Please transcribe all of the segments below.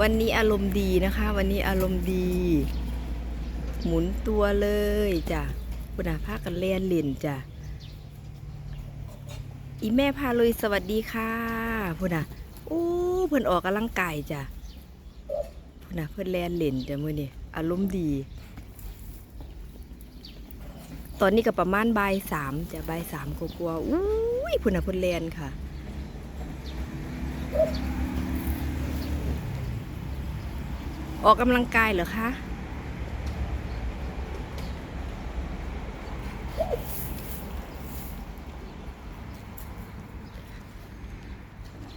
วันนี้อารมณ์ดีนะคะ วันนี้อารมณ์ดี หมุนตัวเลยจ้ะคุณอาภากันเล่นเล่นจ้ะอีแม่พาเลยสวัสดีค่ะพุ่นอะอู้เพิ่นออกกำลังกายจ้ะพุ่นอะเพิ่นแล่นเล่นจ้ะมื้อนี้อารมณ์ดี ตอนนี้ก็ประมาณบ่ายสามจ้ะบ่ายสามกว่าๆอุ้ยพุ่นอะเพิ่นแล่นค่ะ ออกกำลังกายเหรอคะ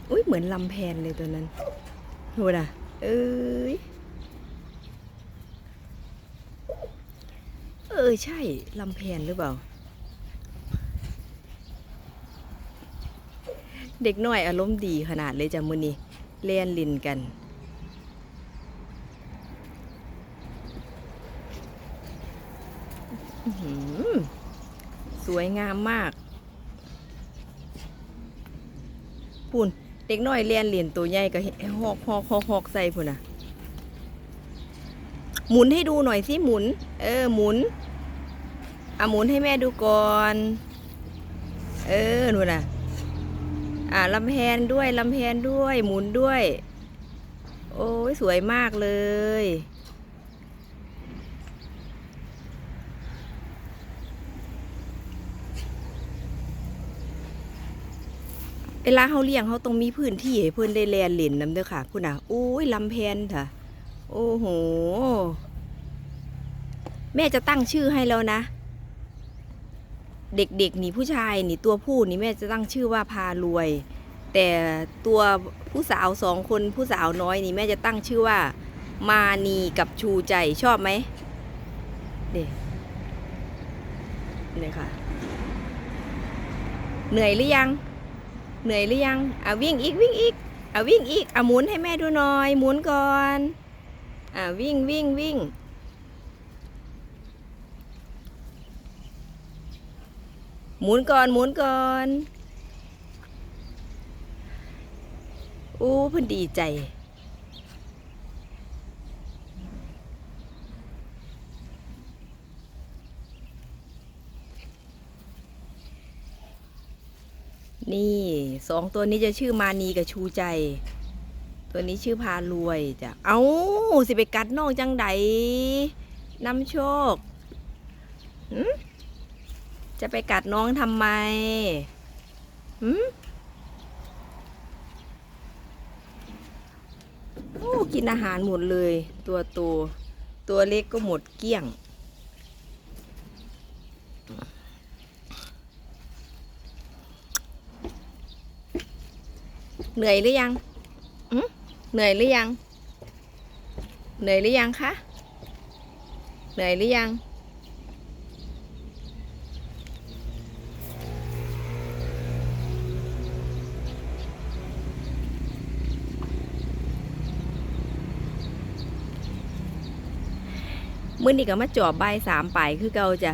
อุ้ยเหมือนลำแพนเลยตัวนั้นดูนะเอ้ย เออใช่ลำแพนหรือเปล่า เด็กน้อยอารมณ์ดีขนาดเลยจ้ะมือนี้เล่นลินกัน อื้อหือ สวยงามมากปุ่นเด็กน้อยเรียนเหรียญตัวใหญ่ก็หอกหอกหอกหอกใส่พุ่นอะ หมุนให้ดูหน่อยสิหมุน เออ หมุนอะหมุนให้แม่ดูก่อน เออนู่นน่ะ อ่าลำแพนด้วยลำแพนด้วย หมุนด้วย โอ้ยสวยมากเลย เวลาเขาเลี้ยงเขาต้องมีพื้นที่ให้เพื่อนได้แลนเล่นน้ำเด้อค่ะพุ่นน่ะโอ้ยลำแพนค่ะ โอ้โห แม่จะตั้งชื่อให้แล้วนะ เด็กๆนี่ผู้ชายนี่ตัวผู้นี่แม่จะตั้งชื่อว่าพารวย แต่ตัวผู้สาวสองคนผู้สาวน้อยนี่แม่จะตั้งชื่อว่า มานีกับชูใจชอบไหมเด็กเนี่ยค่ะ เหนื่อยหรือยัง เหนื่อยหรือยังอะวิ่งอีกวิ่งอีกอะวิ่งอีกอะหมุนให้แม่ดูหน่อย หมุนก่อนอะวิ่งวิ่งวิ่งหมุนก่อนหมุนก่อนอู้พิ่นดีใจ นี่สองตัวนี้จะชื่อมานีกับชูใจ ตัวนี้ชื่อพารวยจ้ะ เอาสิไปกัดน้องจังไดนำโชคจะไปกัดน้องทำไมหึโอ้กินอาหารหมดเลย ตัวโตตัวเล็กก็หมดเกลี้ยง เหนื่อยหรือยังอืมเหนื่อยหรือยัง เหนื่อยหรือยังคะ เหนื่อยหรือยัง มื่อนี้ก็มาจอบใบายสามป่ายคือเก่าจ้ะ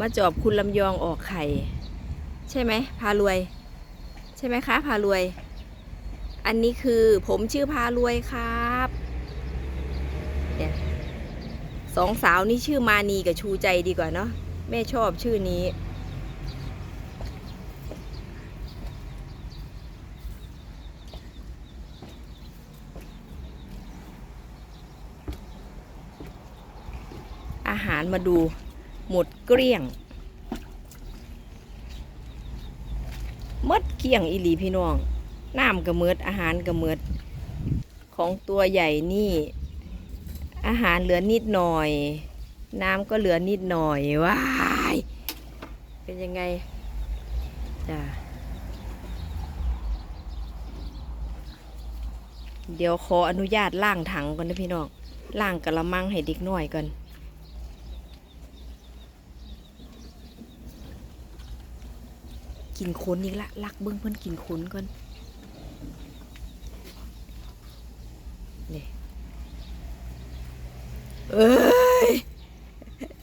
มาจอบคุณลำยองออกไข่ ใช่ไหมพารวย ใช่ไหมคะ พารวย อันนี้คือผมชื่อพารวยครับเนี่ยสองสาวนี่ชื่อมานีกับชูใจดีกว่าเนาะแม่ชอบชื่อนี้ อาหารมาดูหมดเกลี้ยงมดเกลี้ยงอีหลีพี่น้อง น้ำกระเมิดอาหารกระเมิด ของตัวใหญ่นี่ อาหารเหลือนิดหน่อย น้ำก็เหลือนิดหน่อยว้ายเป็นยังไงจ้ะเดี๋ยวขออนุญาตล่างถังก่อนนะพี่น้องล่างกระมังให้เด็กน้อยก่อนกินขนอีกละลักเบิ้งเพิ่อนกินขนก่อน เอ้ย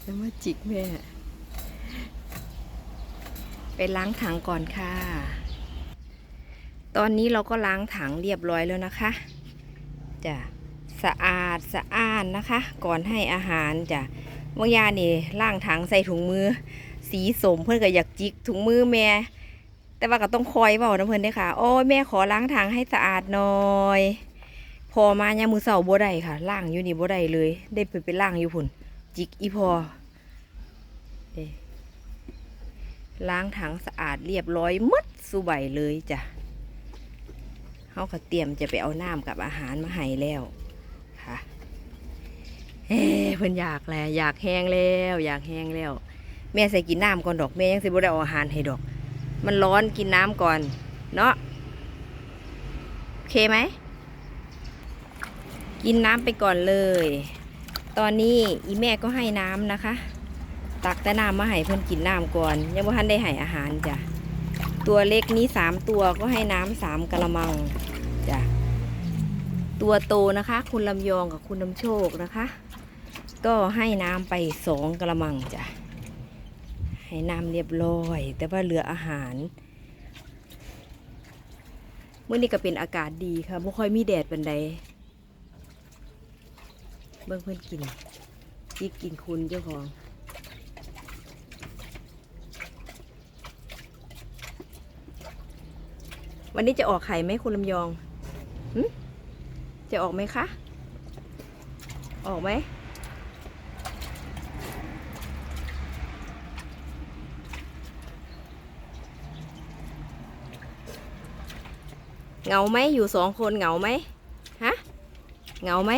จะมาจิกแม่ ไปล้างถังก่อนค่ะ ตอนนี้เราก็ล้างถังเรียบร้อยแล้วนะคะจ้ะสะอาดสะอ้านนะคะ ก่อนให้อาหารจ้ะบางยานี่ล่างถังใส่ถุงมือ สีสมเพื่อนก็อยากจิกถุงมือแม่ แต่ว่าก็ต้องคอยเบานะเพื่อนเด้ค่ะ โอ้ยแม่ขอล้างถังให้สะอาดหน่อย พอมายามมือเสาบ่ได้ค่ะล่างอยู่นี่บ่ได้เลย ได้ไปไปล่างอยู่พุ่น จิกอีพอล้างถังสะอาดเรียบร้อยหมดสุใบเลยจ้ะเขาก็เตรียมจะไปเอาน้ำกับอาหารมาให้แล้วค่ะเฮ้เพิ่นอยากแล้วอยากแห้งแล้ว อยากแห้งแล้ว แม่ใส่กินน้ำก่อนดอกแม่ยังสิบ่ได้เอาอาหารให้ดอก มันร้อนกินน้ำก่อน เนาะโอเคไหม กินน้ำไปก่อนเลย ตอนนี้อีแม่ก็ให้น้ำนะคะ ตักแต่น้ำมาให้เพื่อนกินน้ำก่อน ยังไม่ทันได้ให้อาหารจ้ะ ตัวเล็กนี้สามตัวก็ให้น้ำสามกะละมังจ้ะ ตัวโตนะคะ คุณลำยองกับคุณลำโชคนะคะ ก็ให้น้ำไปสองกะละมังจ้ะ ให้น้ำเรียบร้อย แต่ว่าเหลืออาหารเมื่อนี้ก็เป็นอากาศดีค่ะไม่ค่อยมีแดดเป็นใด เบิ่งเพื่อนกินจิกกินคุณเจ้าของวันนี้จะออกไข่ไหมคุณลำยองจะออกไหมคะ ออกไหม เหงาไหมอยู่สองคนเหงาไหมฮะ เหงาไหม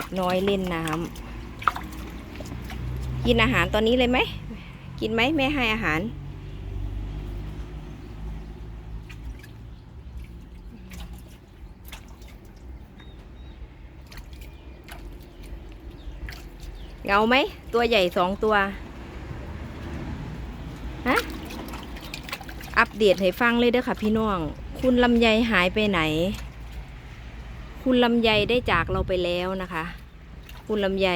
ด็กน้อยเล่นน้ำกินอาหารตอนนี้เลยไหม กินไหมแม่ให้อาหารเหงาไหม ตัวใหญ่สองตัว ฮะ อัปเดตให้ฟังเลยเด้อค่ะพี่น้อง คุณลำไยหายไปไหน คุณลำไยได้จากเราไปแล้วนะคะ คุณลำไย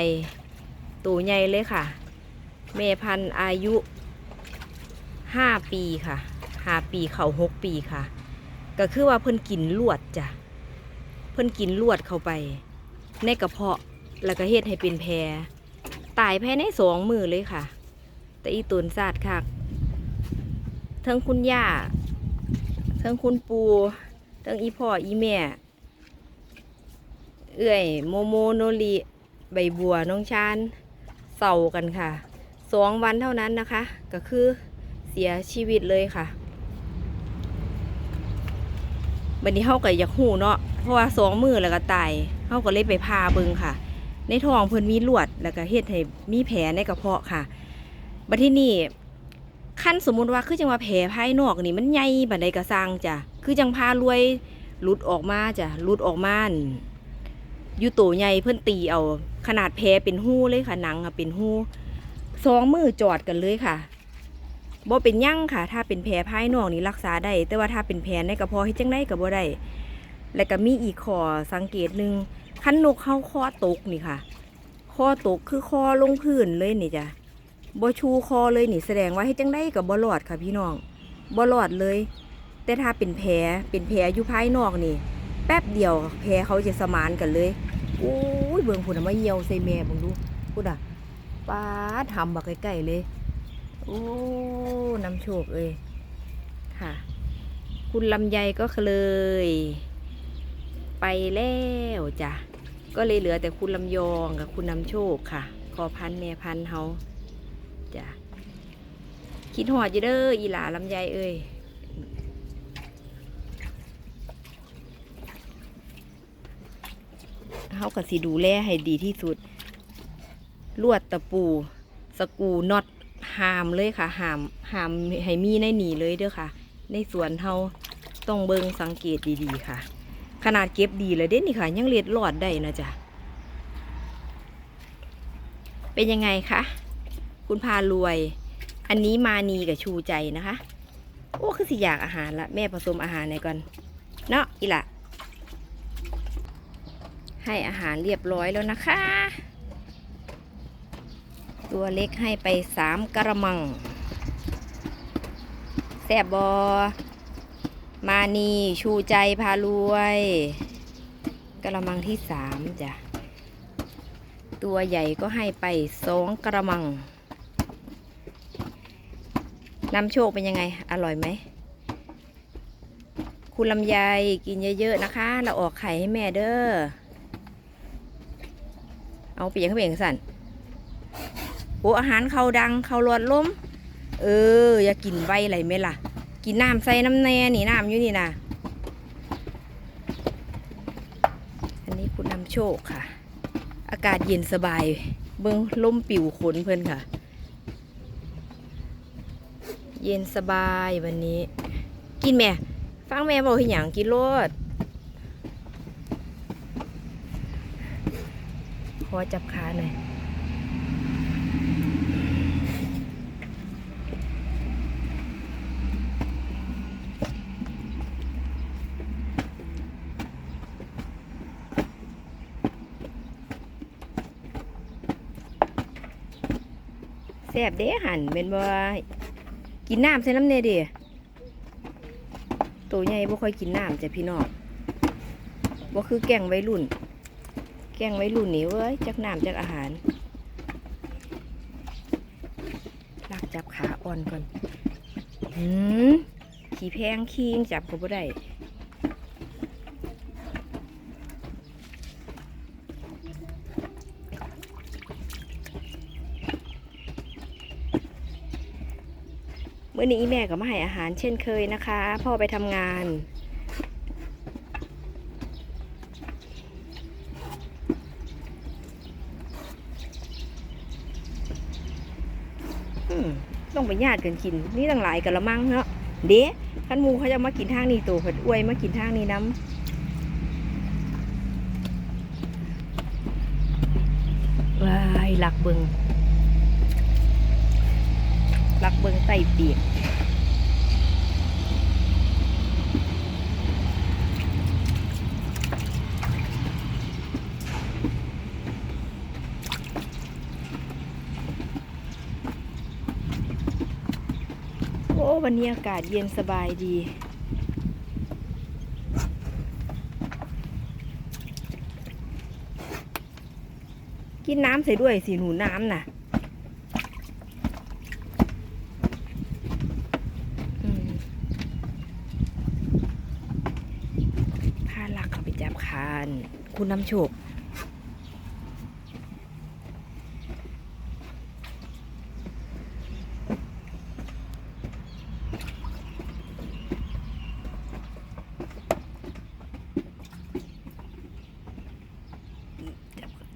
ตัวใหญ่เลยค่ะ เมพันอายุห้าปีค่ะห้าปีเขาหกปีค่ะ ก็คือว่าเพิ่นกินลวดจ้ะเพิ่นกินลวดเข้าไป ในกระเพาะแล้วก็เฮ็ดให้เป็นแพรตายภายในสองมือเลยค่ะ แต่อีตุนซาดคักเทั้งคุณย่าเทั้งคุณปูเทั้งอีพ่ออีแม่ เอื่อยโมโมโนริใบบัวน้องชานเศร้ากันค่ะสองวันเท่านั้นนะคะ ก็คือเสียชีวิตเลยค่ะบันนี้เฮาก็อยากหูเนาะเพราะว่าสองมือแล้วก็ตายเฮาก็เลยไปพาเบิงค่ะ ในท้องเพิ่นมีลวดแล้วก็เฮ็ดให้มีแผลในกระเพาะค่ะบัดที่นี่ขั้นสมมุติว่าคือจังว่าแผลภายนอกนี่มันใหญ่บันไดกระซังจ้ะคือจังพารวยหลุดออกมาจ้ะหลุดออกมา อยู่โตใหญ่เพิ่อนตีเอา ขนาดแผลเป็นหู้เลยค่ะหนังอะเป็นหู้สองมือจอดกันเลยค่ะบ่เป็นยั่งค่ะ ถ้าเป็นแผลภายนอกนี่รักษาได้ แต่ว่าถ้าเป็นแผลในกระเพาะเฮ็ดจังได้ก็บ่ได้ แล้วก็มีอีกข้อสังเกตหนึ่งคันนกเข้าคอตกนี่ค่ะคอตกคือคอลงพื้นเลยนี่จ้ะบ่ชูคอเลยนี่แสดงว่าเฮ็ดจังได้ก็บ่รอดค่ะพี่น้องบ่รอดเลย แต่ถ้าเป็นแผลเป็นแผลอยู่ภายนอกนี่ แป๊บเดียวแพเขาจะสมานกันเลยโอ้ยเบิ่งผุนมาเหี่ยวใส่แม่บิ่งดูพูดอะป้าทำบักใกล้ๆเลยโอ้น้ำโชคเอ้ยค่ะ คุณลำไยก็เลยไปแล้วจ้ะก็เลยเหลือแต่คุณลำยองกับคุณน้ำโชคค่ะ ขอพันแม่พันเฮาจ้ะคิดหอดอยู่เด้ออีหลาลำไยเอ้ย เขาก็สิดูแลให้ดีที่สุด ลวดตะปู สกูน็อตหามเลยค่ะหามหามให้มีในหนีเลยเด้อค่ะ ในสวนเฮาต้องเบิงสังเกตดีๆค่ะ ขนาดเก็บดีเลยเด้นี่ค่ะ ยังเล็ดหลอดได้นะจ๊ะเป็นยังไงคะคุณพารวย อันนี้มานีกับชูใจนะคะ โอ้คือสิอยากอาหารละแม่ผสมอาหารในก่อน เนาะอีหละ ให้อาหารเรียบร้อยแล้วนะคะ ตัวเล็กให้ไปสามกระมัง แซบบอ มานีชูใจพารวยกระมังที่สามจ้ะ ตัวใหญ่ก็ให้ไปสองกระมังน้ำโชคเป็นยังไง อร่อยไหม คุณลำไยกินเยอะ ๆ นะคะ เราออกไข่ให้แม่เด้อ เอาเปียกเขาไปเองสั่นโอ้อาหารเขาดังเขาหลอดล้มเออ อย่ากินไวไหลไหมล่ะ กินน้ำใส่น้ำแน่นี่น้ำอยู่นี่นะอันนี้คุณนำโชคค่ะ อากาศเย็นสบาย เบิ้งลมปิวขนเพื่อนค่ะ เย็นสบายวันนี้ กินแม่ ฟังแม่บอกให้หยังกินโลด อจับขาหน่อยแซ่บเด้หันเป็นบ่กินน้ำใส่น้ำเนยดิตัวใหญ่บ่ค่อยกินน้ำจ้ะพี่น้องบ่คือแกงไว้รุ่น แกงไว้รุ่นนี่เว้ยจักน้ำจักอาหารลากจับขาอ่อนก่อนหืมขี่แพงคิงจับก็บ่ได้เมื่อนี้แม่ก็มาให้อาหารเช่นเคยนะคะ พ่อไปทำงาน อืมต้องไป ญาติกันกิน นี่ต่างหลายกะละมังเนาะเด้ขันมูเขาจะมากินทางนี้ตัวเผ็ดอวยมากินทางนี้น้ำว้ายหลักเบิงหลักเบิงใต่ปียก วันนี้อากาศเย็นสบายดี กินน้ำใส่ด้วยสิหนูน้ำน่ะพาลักเขาไปจับคาน คุณน้ำโชค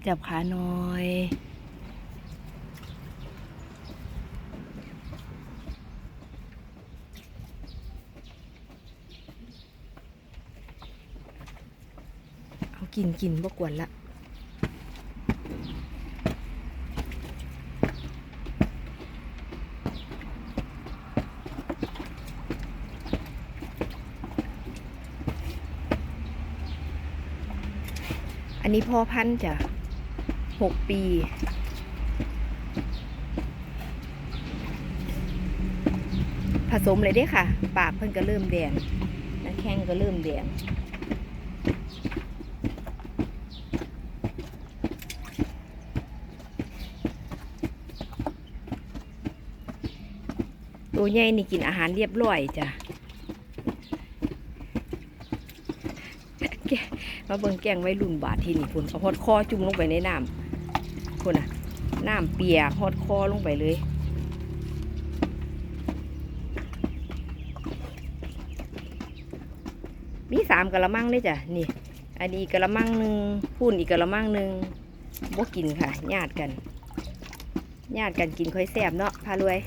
จับขาหน่อย เอากินกินบ่กวนละอันนี้พ่อพันธุ์จ้ะ หกปี ผสมเลยเด้ค่ะ ปากเพิ่นก็เริ่มแดงหน้าแข้งก็เริ่มแดงตัวใหญ่นี่กินอาหารเรียบร้อยจ้ะแกมาเบิ่งแกงไว้รุ่นบาทที่นี่พุ่นเอาฮอดคอจุ่มลงไปในน้ำ คุณนอะ น้ำเปียกฮอดคอลงไปเลย มีสามกระมังเลยจ้ะ นี่ อันนี้กระมังหนึ่งพุ่นอีกกะละมังหนึ่งบ่กินค่ะ ญาติกัน ญาติกันกินค่อยแซ่บเนาะพารวย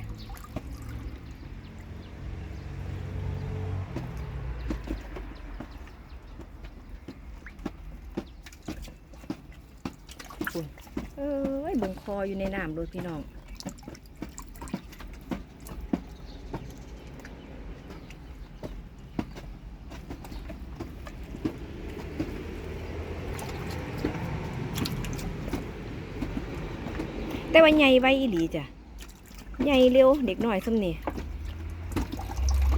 เอ้ยเบิ่ง คออยู่ในน้ำเลยพี่น้องแต่ว่าใหญ่ไว้อีหลีจ้ะใหญ่เร็วเด็กหน่อยสำนี่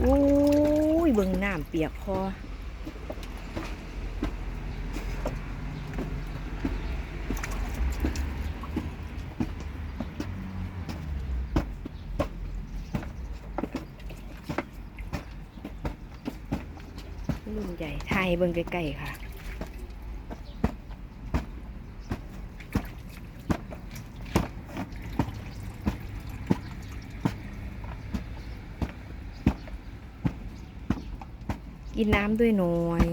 อู้ยเบิ่งน้ำเปียกคอรุ่นใหญ่ไทย เบิ่งใกล้ๆค่ะ กินน้ำด้วยหน่อย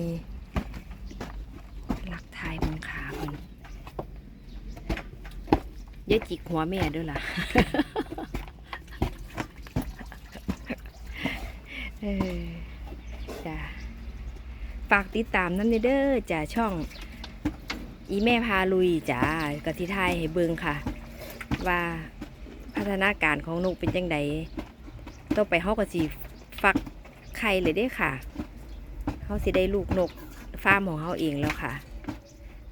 รักทายบนขาเพิ่นอย่าจิกหัวแม่ด้วยล่ะ เออจ้ะ ฝากติดตามน้ำเนเด้อจ้ะช่องอีแม่พาลุยจ้ากะทิไทยให้เบิงค่ะ ว่าพัฒนาการของนกเป็นจังไดต้องไปเฮาก็สิฟักไข่เลยเด้ค่ะเขาสิได้ลูกนกฟาร์มของเขาเองแล้วค่ะ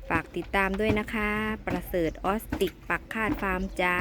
ฝากติดตามด้วยนะคะ ประเสริฐออสติกปักคาดฟาร์มจ้า